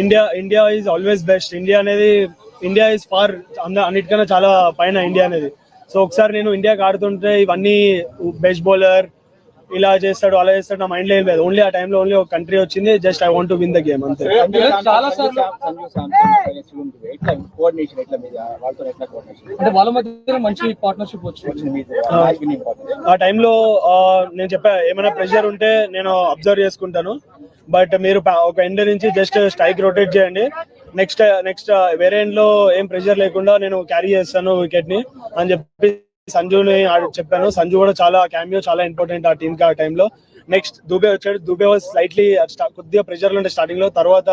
India India is always best India అనేది India is far అన్నిటికన్నా చాలా పైన ఇండియా అనేది. సో ఒకసారి నేను ఇండియాకి ఆడుతుంటే ఇవన్నీ బెస్ట్ బౌలర్ ఇలా చేస్తాడు అలా చేస్తాడు నా మైండ్లో ఏం లేదు. ఓన్లీ ఆ టైంలో ఓన్లీ ఒక కంట్రీ వచ్చింది just I want to win the game అంతే. చాలా సార్లు సంజు సామ్సన్ ఎట్లా? కోఆర్డినేషన్ ఎట్లా మీద? వాళ్ళతో ఎట్లా కోఆర్డినేషన్ అంటే వాళ్ళ మధ్య మంచి పార్ట్నర్షిప్ వచ్చింది. వచ్చింది మీతో మ్యాచ్ విన్నింగ్ పార్ట్నర్ ఆ టైంలో నేను చెప్పా ఏమైనా ప్రెషర్ ఉంటే నేను అబ్జర్వ్ చేసుకుంటాను. బట్ మీరు ఒక ఎండ్ నుంచి జస్ట్ స్ట్రైక్ రొటేట్ చేయండి. నెక్స్ట్ నెక్స్ట్ వేరే ఎండ్లో ఏం ప్రెషర్ లేకుండా నేను క్యారీ చేస్తాను వికెట్ని అని చెప్పి సంజుని ఆడ- చెప్పాను. సంజు కూడా చాలా క్యామియో చాలా ఇంపార్టెంట్ ఆ టీమ్కి ఆ టైంలో నెక్స్ట్ దుబే వచ్చాడు. దుబే వాజ్ స్లైట్లీ కొద్దిగా ప్రెషర్ ఉండే స్టార్టింగ్లో. తర్వాత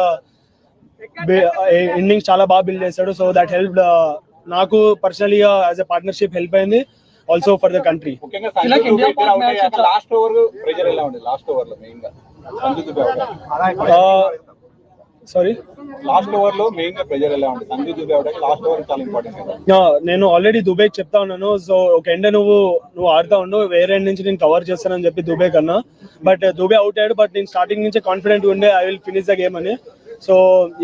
ఇన్నింగ్స్ చాలా బాగా బిల్డ్ చేశాడు. సో దట్ హెల్ప్ నాకు personally as a partnership help అయింది. Also for the country last over pressure ఎలా ఉంది లాస్ట్ ఓవర్లో మెయిన్గా. Sanju Dube out sorry last ఓవర్లో మెయిన్గా ప్రెజర్ ఎలా Sanju Dube out last over చాలా ఇంపార్టెంట్ కదా. నేను ఆల్రెడీ దుబే చెప్తా ఉన్నాను. సో ఒక ఎండ నువ్వు నువ్వు ఆడుతా ఉండు వేరే end నుంచి నేను కవర్ చేస్తానని చెప్పి దుబే కన్నా బట్ దుబే అవుట్ అయ్యాడు. బట్ నేను స్టార్టింగ్ నుంచి కాన్ఫిడెంట్ ఉండే. I will finish the game అని. So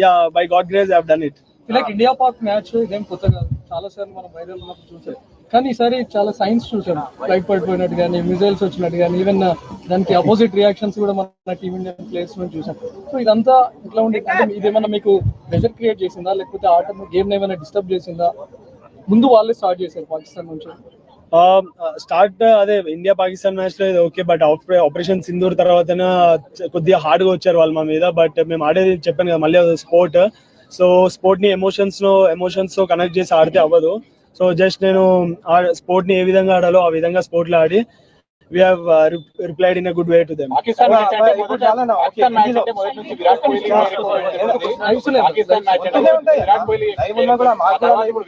yeah by God grace have done it ఇలా ఇండియా పాక్ మ్యాచ్ ఇదేం కొత్త కాదు చాలా సార్లు మనం వైరల్ ఉన్నప్పుడు చూసాం. కానీ ఈసారి చాలా సైన్స్ చూసాం ఫ్లైట్ పడిపోయినట్టు కానీ మిజైల్స్ వచ్చినట్టు కానీ ఈవెన్ uh, దానికి అపోజిట్ రియాక్షన్స్ కూడా మన టీమ్ ఇండియన్ ప్లేయర్స్ నుంచి చూసాం సో ఇదంతా ఇట్లా ఉండే అంటే ఇదేమన్నా మీకు ప్రెషర్ క్రియేట్ చేసిందా? లేకపోతే ఆట గేమ్ ఏమైనా డిస్టర్బ్ చేసిందా? ముందు వాళ్ళే స్టార్ట్ చేశారు పాకిస్తాన్ నుంచి. Um, uh, స్టార్ట్ uh, అదే ఇండియా పాకిస్తాన్ మ్యాచ్లో ఓకే బట్ ఆపరేషన్ సింధూర్ తర్వాత కొద్దిగా హార్డ్గా వచ్చారు వాళ్ళు మా మీద బట్ మేము ఆడేది చెప్పాను కదా మళ్ళీ స్పోర్ట్ సో స్పోర్ట్ని ఎమోషన్స్లో ఎమోషన్స్తో కనెక్ట్ చేసి ఆడితే అవ్వదు. సో జస్ట్ నేను ఆ స్పోర్ట్ని ఏ విధంగా ఆడాలో ఆ విధంగా స్పోర్ట్లో ఆడి we have replied in good way to them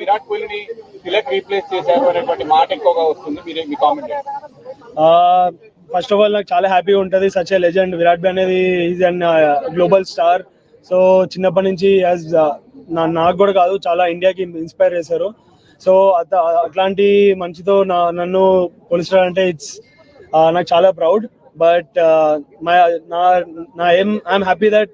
Virat కోహ్లీని Tilak replace చేశారు అనేటువంటి మాట ఎక్కువగా వస్తుంది. మీరే మీ కామెంట్ ఫస్ట్ ఆఫ్ ఆల్ నాకు చాలా హ్యాపీగా ఉంటుంది. సచ్ ఏ లెజెండ్ విరాట్ బి అనేది is an global star so చిన్నప్పటి నుంచి యాజ్ నాకు కూడా కాదు చాలా ఇండియాకి ఇన్స్పైర్ చేశారు. సో అత- అట్లాంటి మంచితో నా నన్ను కొలిచారంటే ఇట్స్ నాకు చాలా ప్రౌడ్ బట్ మై నా నా ఏం ఐఎమ్ హ్యాపీ దట్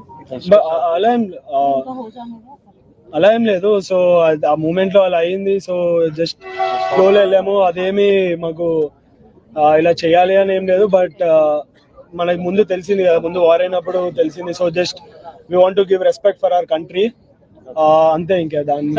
అలా ఏం అలా ఏం లేదు సో ఆ మూమెంట్లో అలా అయింది సో జస్ట్ ఫ్లోలో వెళ్ళాము. అదేమి మాకు ఇలా చేయాలి అని ఏం లేదు బట్ మనకి ముందు తెలిసింది కదా ముందు వార్ అయినప్పుడు తెలిసింది. So just we want give respect for our country అంతే ఇంకా దాని